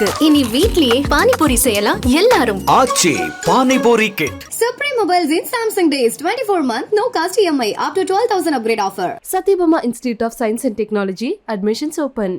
இருக்கு இனி வீட்லயே பானிபூரி செய்யலாம் எல்லாரும் Aachi panipuri kit Supreme Mobiles in Samsung Days 24 month no cost EMI up to 12,000 upgrade offer. Satyabama Institute of Science and Technology, admissions open.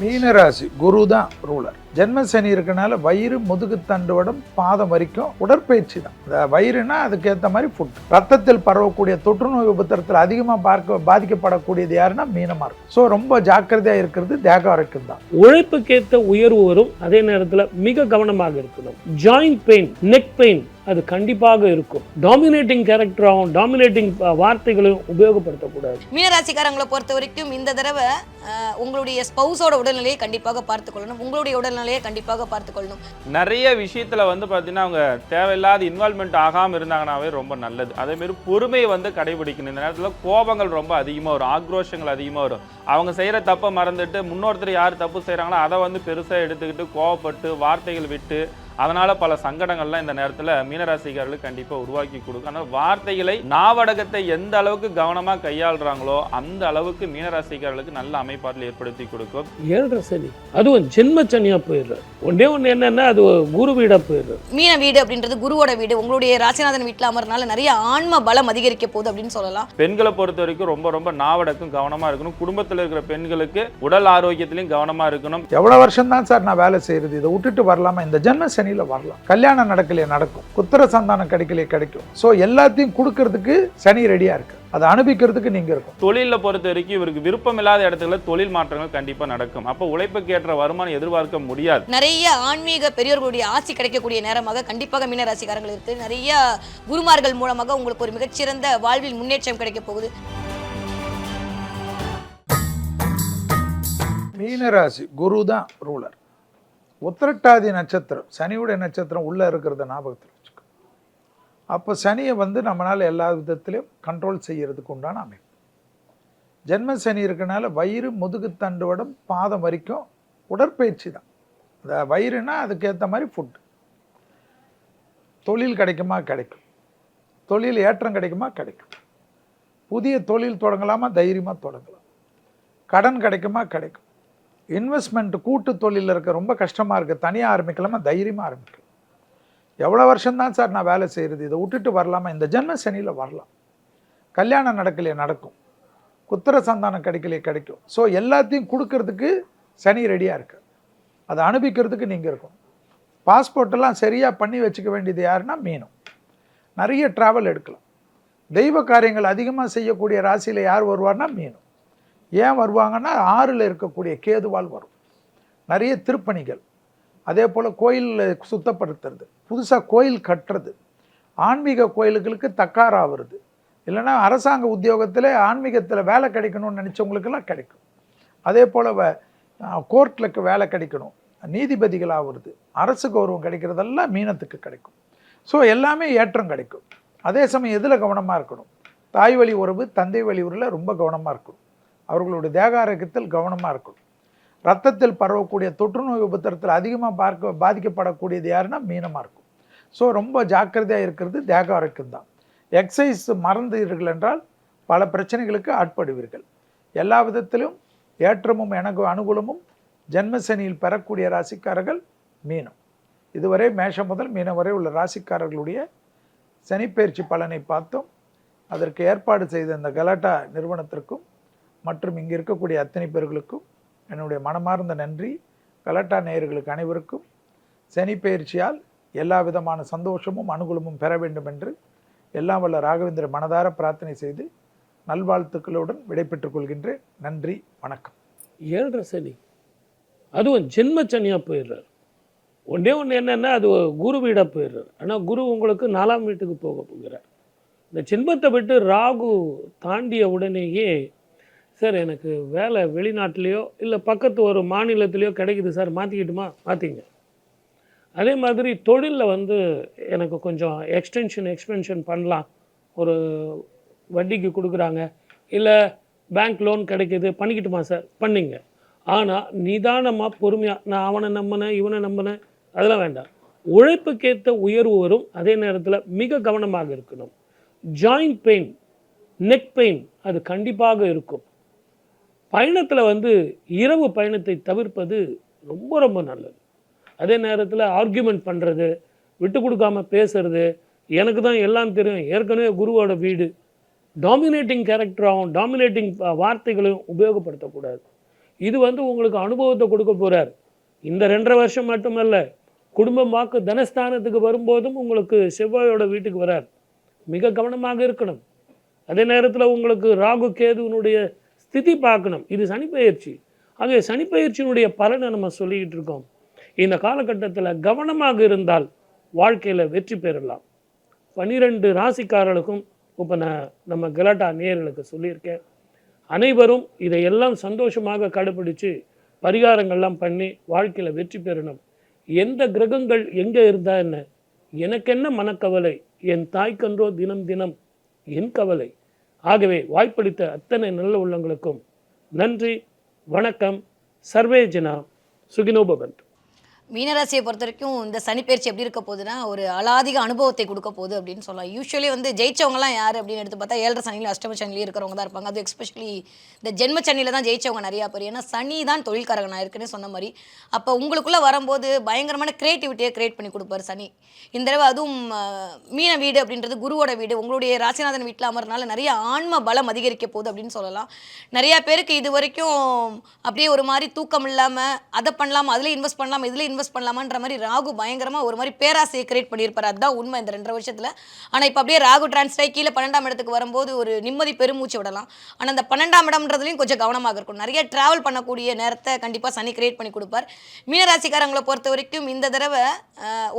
மீனராசி குரு தான் ruler ஜென்ம சனி இருக்கனால வயிறு முதுகு தண்டுவடம் பாதம் வரைக்கும் உடற்பயிற்சி தான். இந்த வயிறுனா அதுக்கேற்ற மாதிரி ஃபுட் ரத்தத்தில் பரவக்கூடிய தொற்றுநோய் உபத்திரத்தில் அதிகமாக பார்க்க பாதிக்கப்படக்கூடியது யாருன்னா மீனமாக இருக்கும். ஸோ ரொம்ப ஜாக்கிரதையாக இருக்கிறது தேக ஆரோக்கியம் தான். உழைப்புக்கேற்ற உயர்வு வரும். அதே நேரத்தில் மிக கவனமாக இருக்கணும். ஜாயிண்ட் பெயின் நெக் பெயின் அது கண்டிப்பாக இருக்கும். டாமினேட்டிங் கேரக்டராகவும் டாமினேட்டிங் வார்த்தைகளையும் உபயோகப்படுத்தக்கூடாது. மீனராசிக்காரங்களை பொறுத்த வரைக்கும் இந்த தடவை உங்களுடைய ஸ்பௌஸோட உடல்நிலையை கண்டிப்பாக பார்த்துக்கொள்ளணும். உங்களுடைய உடல்நிலையை கண்டிப்பாக பார்த்துக்கொள்ளணும். நிறைய விஷயத்துல வந்து பார்த்தீங்கன்னா அவங்க தேவையில்லாத இன்வால்மெண்ட் ஆகாமல் இருந்தாங்கனாவே ரொம்ப நல்லது. அதே மாதிரி பொறுமையை வந்து கடைபிடிக்கணும். இந்த நேரத்தில் கோபங்கள் ரொம்ப அதிகமாக வரும். ஆக்ரோஷங்கள் அதிகமாக வரும். அவங்க செய்கிற தப்பை மறந்துட்டு முன்னொருத்தர் யார் தப்பு செய்கிறாங்களோ அதை வந்து பெருசாக எடுத்துக்கிட்டு கோவப்பட்டு வார்த்தைகள் விட்டு அதனால பல சங்கடங்கள்லாம் இந்த நேரத்தில் மீனராசிக்காரர்களுக்கு கண்டிப்பாக உருவாக்கி கொடுக்கும். ஆனால் வார்த்தைகளை நாவடகத்தை எந்த அளவுக்கு கவனமாக கையாளுறாங்களோ அந்த அளவுக்கு மீனராசிக்காரர்களுக்கு நல்ல அமைப்பாற்றல் ஏற்படுத்தி கொடுக்கும். ஏழரை சனி. அதுவும் ஜென்ம சனியாக போயிடுறாரு. ஒன்றே ஒன்று என்னன்னா அது குரு வீடாக போயிடுறாரு. மீன வீடு அப்படின்றது குருவோட வீடு. உங்களுடைய ராசிநாதன் வீட்டில் அமர்னால நிறைய ஆன்ம பலம் அதிகரிக்க போகுது அப்படின்னு சொல்லலாம். பெண்களை பொறுத்த வரைக்கும் ரொம்ப ரொம்ப நாவடக்கம் கவனமா இருக்கணும். குடும்பத்தில் இருக்கிற பெண்களுக்கு உடல் ஆரோக்கியத்திலையும் கவனமா இருக்கணும். எவ்வளோ வருஷம் தான் சார் நான் வேலை செய்கிறது இதை விட்டுட்டு வரலாமா? இந்த ஜென்ம சனியில் வரலாம். கல்யாணம் நடக்கலையே நடக்கும். புத்திர சந்தானம் கிடைக்கலையே கிடைக்கும். ஸோ எல்லாத்தையும் கொடுக்கறதுக்கு சனி ரெடியாக இருக்கு. அதை அனுபவிக்கிறதுக்கு நீங்கள் இருக்கும் தொழிலை பொறுத்த வரைக்கும் இவருக்கு விருப்பம் இல்லாத இடத்துல தொழில் மாற்றங்கள் கண்டிப்பா நடக்கும். அப்போ உழைப்புக்கு ஏற்ற வருமானம் எதிர்பார்க்க முடியாது. நிறைய ஆன்மீக பெரியோர்களுடைய ஆசி கிடைக்கக்கூடிய நேரமாக கண்டிப்பாக மீனராசிக்காரங்கள் இருக்கு நிறைய குருமார்கள் மூலமாக உங்களுக்கு ஒரு மிகச்சிறந்த வாழ்வில் முன்னேற்றம் கிடைக்க போகுது. மீனராசி குரு தான் ரூலர் உத்திரட்டாதி நட்சத்திரம் சனியுடைய நட்சத்திரம் உள்ளே இருக்கிறத ஞாபகத்தில் வச்சுக்கோ. அப்போ சனியை வந்து நம்மளால் எல்லா விதத்திலையும் கண்ட்ரோல் செய்கிறதுக்கு உண்டான அமைப்பு. ஜென்ம சனி இருக்கனால வயிறு முதுகு தண்டுவடம் பாதம் வரைக்கும் உடற்பயிற்சி தான். இந்த வயிறுனா அதுக்கேற்ற மாதிரி ஃபுட் தொழில் கிடைக்குமா? கிடைக்கும். தொழில் ஏற்றம் கிடைக்குமா? கிடைக்கும். புதிய தொழில் தொடங்கலாமா? தைரியமாக தொடங்கலாம். கடன் கிடைக்குமா? கிடைக்கும். இன்வெஸ்ட்மெண்ட் கூட்டு தொழிலில் இருக்க ரொம்ப கஷ்டமாக இருக்குது தனியாக ஆரம்பிக்கலாமா? தைரியமாக ஆரம்பிக்கலாம். எவ்வளோ வருஷம்தான் சார் நான் வேலை செய்கிறது இதை விட்டுட்டு வரலாமா? இந்த ஜென்ம சனியில் வரலாம். கல்யாணம் நடக்கலையே நடக்கும். குத்திர சந்தானம் கிடைக்கலையே கிடைக்கும். ஸோ எல்லாத்தையும் கொடுக்கறதுக்கு சனி ரெடியாக இருக்கு. அதை அனுபவிக்கிறதுக்கு நீங்கள் இருக்கும் பாஸ்போர்ட்டெல்லாம் சரியாக பண்ணி வச்சுக்க வேண்டியது யாருன்னா மீனும். நிறைய ட்ராவல் எடுக்கலாம். தெய்வ காரியங்கள் அதிகமாக செய்யக்கூடிய ராசியில் யார் வருவார்னா மீனும். ஏன் வருவாங்கன்னா ஆறில் இருக்கக்கூடிய கேதுவால் வரும். நிறைய திருப்பணிகள். அதே போல் கோயிலில் சுத்தப்படுத்துறது. புதுசாக கோயில் கட்டுறது. ஆன்மீக கோயில்களுக்கு தக்காராகிறது இல்லைன்னா அரசாங்க உத்தியோகத்தில் ஆன்மீகத்தில் வேலை கிடைக்கணும்னு நினச்சவங்களுக்கெல்லாம் கிடைக்கும். அதே போல் கோர்ட்டில் வேலை கிடைக்கணும். நீதிபதிகள் ஆகுறது அரசு கௌரவம் கிடைக்கிறதெல்லாம் மீனத்துக்கு கிடைக்கும். ஸோ எல்லாமே ஏற்றம் கிடைக்கும். அதே சமயம் எதில் கவனமாக இருக்கணும்? தாய் வழி உறவு தந்தை வழி உறவில் ரொம்ப கவனமாக இருக்கணும். அவர்களுடைய தேக ஆரோக்கியத்தில் கவனமாக இருக்கணும். ரத்தத்தில் பரவக்கூடிய தொற்றுநோய் உபத்திரத்தில் அதிகமாக பார்க்க பாதிக்கப்படக்கூடியது யாருன்னா மீனமாக இருக்கும். ஸோ ரொம்ப ஜாக்கிரதையாக இருக்கிறது தேக ஆரோக்கியம் தான் எக்ஸசைஸ் மறந்தீர்கள் என்றால் பல பிரச்சனைகளுக்கு ஆட்படுவீர்கள். எல்லா விதத்திலும் ஏற்றமும் எனக்கு அனுகூலமும் ஜென்மசனியில் பெறக்கூடிய ராசிக்காரர்கள் மீனம். இதுவரை மேஷம் முதல் மீனம் வரை உள்ள ராசிக்காரர்களுடைய சனிப்பெயர்ச்சி பலனை பார்த்தோம். அதற்கு ஏற்பாடு செய்த இந்த கலாட்டா நிறுவனத்திற்கும் மற்றும் இங்கே இருக்கக்கூடிய அத்தனை பேர்களுக்கும் என்னுடைய மனமார்ந்த நன்றி. கலட்டா நேயர்களுக்கு அனைவருக்கும் சனி பயிற்சியால் எல்லா விதமான சந்தோஷமும் அனுகூலமும் பெற வேண்டும் என்று எல்லாம் வல்ல ராகவேந்திர மனதார பிரார்த்தனை செய்து நல்வாழ்த்துக்களுடன் விடைபெற்றுக் கொள்கின்றேன். நன்றி வணக்கம். ஏழரை சனி. அதுவும் ஜென்ம சனியாக போயிடுறாரு. ஒன்றே ஒன்று என்னென்னா அது குரு வீடாக போயிடுறாரு. ஆனால் குரு உங்களுக்கு நாலாம் வீட்டுக்கு போக போகிறார். இந்த ஜென்மத்தை விட்டு ராகு தாண்டிய உடனேயே சார் எனக்கு வேலை வெளிநாட்டிலையோ இல்லை பக்கத்து ஒரு மாநிலத்திலையோ கிடைக்குது சார். மாற்றிக்கிட்டுமா மாற்றிங்க அதே மாதிரி தொழிலில் வந்து எனக்கு கொஞ்சம் எக்ஸ்டென்ஷன் எக்ஸ்பென்ஷன் பண்ணலாம். ஒரு வட்டிக்கு கொடுக்குறாங்க. இல்லை பேங்க் லோன் கிடைக்கிது. பண்ணிக்கிட்டுமா சார்? பண்ணிங்க. ஆனால் நிதானமாக பொறுமையாக நான் அவனை நம்பினேன் இவனை நம்பினேன் அதெல்லாம் வேண்டாம். உழைப்புக்கேற்ற உயர்வு வரும். அதே நேரத்தில் மிக கவனமாக இருக்கணும். ஜாயிண்ட் பெயின் நெக் பெயின் அது கண்டிப்பாக இருக்கும். பயணத்தில் வந்து இரவு பயணத்தை தவிர்ப்பது ரொம்ப ரொம்ப நல்லது. அதே நேரத்தில் ஆர்கியூமெண்ட் பண்ணுறது விட்டு கொடுக்காம பேசுறது எனக்கு தான் எல்லாம் தெரியும். ஏற்கனவே குருவோட வீடு. டாமினேட்டிங் கேரக்டராகவும் டாமினேட்டிங் வார்த்தைகளையும் உபயோகப்படுத்தக்கூடாது. இது வந்து உங்களுக்கு அனுபவத்தை கொடுக்க போகிறார் இந்த ரெண்டரை வருஷம் மட்டுமல்ல குடும்பம் வாக்கு தனஸ்தானத்துக்கு வரும்போதும் உங்களுக்கு செவ்வாயோட வீட்டுக்கு வரார். மிக கவனமாக இருக்கணும். அதே நேரத்தில் உங்களுக்கு ராகு கேதுவனுடைய ஸ்திதி பார்க்கணும். இது சனிப்பெயர்ச்சி. ஆகவே சனிப்பெயர்ச்சியினுடைய பலனை நம்ம சொல்லிக்கிட்டு இருக்கோம். இந்த காலகட்டத்தில் கவனமாக இருந்தால் வாழ்க்கையில் வெற்றி பெறலாம். பன்னிரெண்டு ராசிக்காரர்களுக்கும் இப்போ நான் நம்ம கலாட்டா நேர்களுக்கு சொல்லியிருக்கேன். அனைவரும் இதையெல்லாம் சந்தோஷமாக கடைபிடிச்சு பரிகாரங்கள்லாம் பண்ணி வாழ்க்கையில் வெற்றி பெறணும். எந்த கிரகங்கள் எங்கே இருந்தா என்ன? எனக்கென்ன மனக்கவலை? என் தாய்க்கன்றோ தினம் தினம் என் கவலை? ஆகவே வாய்ப்பளித்த அத்தனை நல்ல உள்ளங்களுக்கும் நன்றி வணக்கம். சர்வேஜனா ஜனா மீனராசியை பொறுத்த வரைக்கும் இந்த சனிப்பயிற்சி எப்படி இருக்க போகுதுன்னா ஒரு அலாதிக அனுபவத்தை கொடுக்க போகுது அப்படின்னு சொல்லலாம். யூஸ்வலி வந்து ஜெயிச்சவங்கலாம் யார் அப்படின்னு எடுத்து பார்த்தா ஏழரை சனியில் அஷ்டம சனிலையும் இருக்கிறவங்க தான் இருப்பாங்க. அது எஸ்பெஷலி இந்த ஜென்ம சனியில் தான் ஜெயிச்சவங்க நிறையா பேர். ஏன்னா சனி தான் தொழில்காரகனாக இருக்குன்னு சொன்ன மாதிரி. அப்போ உங்களுக்குள்ளே வரும்போது பயங்கரமான க்ரியேட்டிவிட்டியை க்ரியேட் பண்ணி கொடுப்பார் சனி. இந்த தடவை அதுவும் மீன வீடு அப்படின்றது குருவோட வீடு. உங்களுடைய ராசிநாதன் வீட்டில் அமர்னால நிறைய ஆன்ம பலம் அதிகரிக்க போகுது அப்படின்னு சொல்லலாம். நிறையா பேருக்கு இது வரைக்கும் அப்படியே ஒரு மாதிரி தூக்கம் இல்லாமல் அதை பண்ணலாமா அதில் இன்வெஸ்ட் பண்ணலாம் இதில் இன்வெஸ்ட் பண்ணலாமான்ற மாதிரி ராகு பயங்கரமாக ஒரு மாதிரி பேராசையை கிரியேட் பண்ணியிருப்பார். அதுதான் உண்மை இந்த ரெண்டரை வருஷத்தில். ஆனால் இப்போ அப்படியே ராகு டிரான்ஸ்டை கீழே பன்னெண்டாம் இடத்துக்கு வரும்போது ஒரு நிம்மதி பெருமூச்சு விடலாம். ஆனால் அந்த பன்னெண்டாம் இடம்ன்றதுலையும் கொஞ்சம் கவனமாக இருக்கும் நிறைய டிராவல் பண்ணக்கூடிய நேரத்தை கண்டிப்பாக சனி கிரியேட் பண்ணி கொடுப்பார். மீனராசிக்காரங்களை பொறுத்த வரைக்கும் இந்த தடவை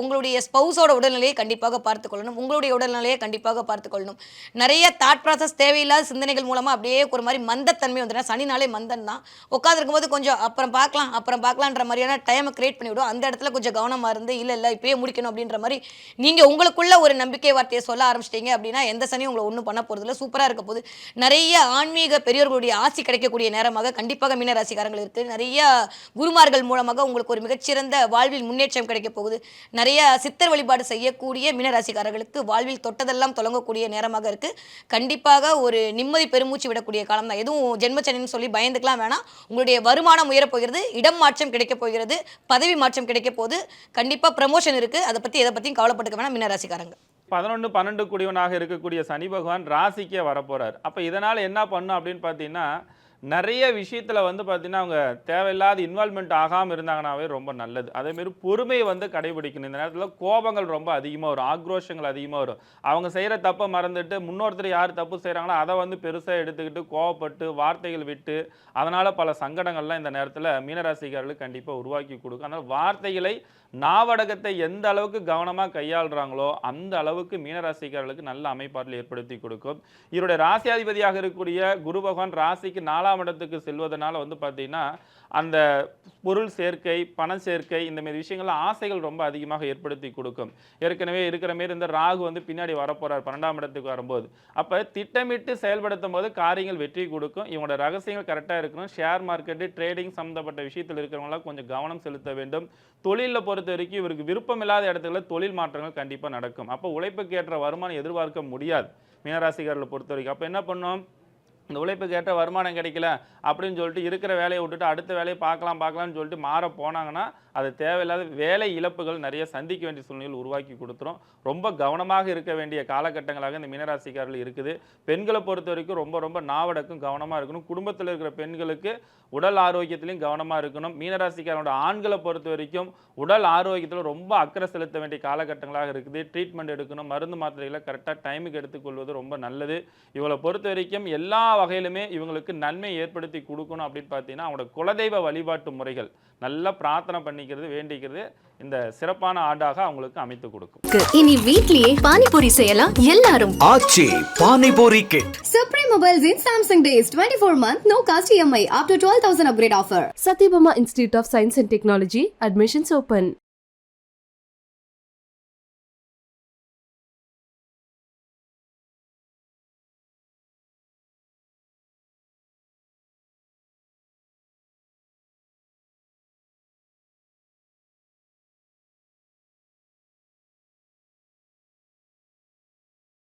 உங்களுடைய ஸ்பௌஸோட உடல்நிலையை கண்டிப்பாக பார்த்துக்கொள்ளணும். உங்களுடைய உடல்நிலையை கண்டிப்பாக பார்த்துக்கொள்ளணும். நிறைய தாட் ப்ராசஸ் தேவையில்லாத சிந்தனைகள் மூலமாக அப்படியே ஒரு மாதிரி மந்தத்தன்மை வந்துடும். நாளே மந்தன் தான். உட்காந்துருக்கும் போது கொஞ்சம் அப்புறம் பார்க்கலாம் அப்புறம் பார்க்கலான்ற மாதிரியான டைமை கிரியேட் பண்ணிவிடும். அந்த இடத்துல கொஞ்சம் கவனமாக இருந்து இல்லை இல்லை இப்பயே முடிக்கணும் அப்படின்ற மாதிரி நீங்கள் உங்களுக்குள்ள ஒரு நம்பிக்கை வார்த்தையை சொல்ல ஆரம்பிச்சிட்டீங்க அப்படின்னா எந்த சனியும் உங்களை ஒன்றும் பண்ண போகிறதில்ல சூப்பராக இருக்க போகுது. நிறைய ஆன்மீக பெரியோர்களுடைய ஆசி கிடைக்கக்கூடிய நேரமாக கண்டிப்பாக மீனராசிக்காரங்கள் இருக்குது நிறைய குருமார்கள் மூலமாக உங்களுக்கு ஒரு மிகச்சிறந்த வாழ்வில் முன்னேற்றம் கிடைக்க போகுது. நிறைய சித்தர் வழிபாடு செய்யக்கூடிய மீனராசிக்காரர்களுக்கு வாழ்வில் தொட்டதெல்லாம் தொடங்கக்கூடிய நேரமாக இருக்குது கண்டிப்பாக ஒரு நிம்மதி பெருமூச்சு விடக்கூடிய காலம் தான். எதுவும் ஜென்மச்சனின்னு சொல்லி பயந்துக்கலாம் வேணாம். உங்களுடைய வருமானம் உயரப் போகிறது இடம் மாற்றம் கிடைக்க போகிறது பதவி மாற்றம் கிடைக்க போது கண்டிப்பாக ப்ரமோஷன் இருக்குது அதை பற்றி எதை பற்றியும் கவலைப்பட்டுக்க வேணாம் மீனராசிக்காரங்க. பதினொன்று பன்னெண்டு குடிவனாக இருக்கக்கூடிய சனி பகவான் ராசிக்கே வரப்போறார். அப்போ இதனால் என்ன பண்ணும் அப்படின்னு பார்த்தீங்கன்னா நிறைய விஷயத்தில் வந்து பார்த்தீங்கன்னா அவங்க தேவையில்லாத இன்வால்மெண்ட் ஆகாமல் இருந்தாங்கனாவே ரொம்ப நல்லது. அதேமாரி பொறுமையை வந்து கடைபிடிக்கணும். இந்த நேரத்தில் கோபங்கள் ரொம்ப அதிகமாக வரும். ஆக்ரோஷங்கள் அதிகமாக வரும். அவங்க செய்கிற தப்பை மறந்துட்டு முன்னொருத்தர் யார் தப்பு செய்கிறாங்களோ அதை வந்து பெருசாக எடுத்துக்கிட்டு கோவப்பட்டு வார்த்தைகள் விட்டு அதனால் பல சங்கடங்கள்லாம் இந்த நேரத்தில் மீனராசிக்காரர்களுக்கு கண்டிப்பாக உருவாக்கி கொடுக்கும். அதனால் வார்த்தைகளை நாவடகத்தை எந்த அளவுக்கு கவனமாக கையாளுறாங்களோ அந்த அளவுக்கு மீனராசிக்காரர்களுக்கு நல்ல அமைப்பாட்டில் ஏற்படுத்தி கொடுக்கும். இவருடைய ராசியாதிபதியாக இருக்கக்கூடிய குரு பகவான் ராசிக்கு நாலாம் இடத்துக்கு செல்வதனால வந்து பார்த்தீங்கன்னா அந்த பொருள் சேர்க்கை பண சேர்க்கை இந்த மாதிரி விஷயங்கள்லாம் ஆசைகள் ரொம்ப அதிகமாக ஏற்படுத்தி கொடுக்கும். ஏற்கனவே இருக்கிற மாரி இந்த ராகு வந்து பின்னாடி வரப்போறார் பன்னெண்டாம் இடத்துக்கு வரும்போது. அப்போ திட்டமிட்டு செயல்படுத்தும் போது காரியங்கள் வெற்றி கொடுக்கும். இவங்களோட ரகசியங்கள் கரெக்டாக இருக்கணும். ஷேர் மார்க்கெட்டு ட்ரேடிங் சம்மந்தப்பட்ட விஷயத்தில் இருக்கிறவங்களாம் கொஞ்சம் கவனம் செலுத்த வேண்டும். தொழிலில் பொறுத்த வரைக்கும் இவருக்கு விருப்பமில்லாத இடத்துல தொழில் மாற்றங்கள் கண்டிப்பாக நடக்கும். அப்போ உழைப்புக்கு ஏற்ற வருமானம் எதிர்பார்க்க முடியாது. மீனராசிக்காரர்களை பொறுத்த வரைக்கும். அப்போ என்ன பண்ணோம்? இந்த உழைப்புக்கு ஏற்ற வருமானம் கிடைக்கல அப்படின்னு சொல்லிட்டு இருக்கிற வேலையை விட்டுட்டு அடுத்த வேலையை பார்க்கலாம் பார்க்கலாம்னு சொல்லிட்டு மாற போனாங்கன்னா அது தேவையில்லாத வேலை இழப்புகள் நிறைய சந்திக்க வேண்டிய சூழ்நிலையில் உருவாக்கி கொடுத்துரும். ரொம்ப கவனமாக இருக்க வேண்டிய காலகட்டங்களாக இந்த மீனராசிக்காரர்கள் இருக்குது. பெண்களை பொறுத்த வரைக்கும் ரொம்ப ரொம்ப நாவடக்கும் கவனமாக இருக்கணும். குடும்பத்தில் இருக்கிற பெண்களுக்கு உடல் ஆரோக்கியத்திலையும் கவனமாக இருக்கணும். மீனராசிக்காரனோட ஆண்களை பொறுத்த வரைக்கும் உடல் ஆரோக்கியத்தில் ரொம்ப அக்கறை செலுத்த வேண்டிய காலகட்டங்களாக இருக்குது. ட்ரீட்மெண்ட் எடுக்கணும். மருந்து மாத்திரைகளை கரெக்டாக டைமுக்கு எடுத்துக்கொள்வது ரொம்ப நல்லது. இவளை பொறுத்த வரைக்கும் எல்லா வகையிலுமே இவங்களுக்கு நன்மை ஏற்படுத்தி கொடுக்கணும் அப்படின்னு பார்த்தீங்கன்னா அவங்களோட குலதெய்வ வழிபாட்டு முறைகள் நல்லா பிரார்த்தனை பண்ணிக்கிறது வேண்டிக்கிறது இந்த சிறப்பான ஆண்டாக அவங்களுக்கு அமைத்து கொடுக்கும் இனி வீட்லயே பானிபூரி செய்யலாம் எல்லாரும் Aachi panipuri kit Supreme Mobiles in Samsung Days 24 month no cost EMI up to 12,000 upgrade offer. Satyabama Institute of Science and Technology, admissions open.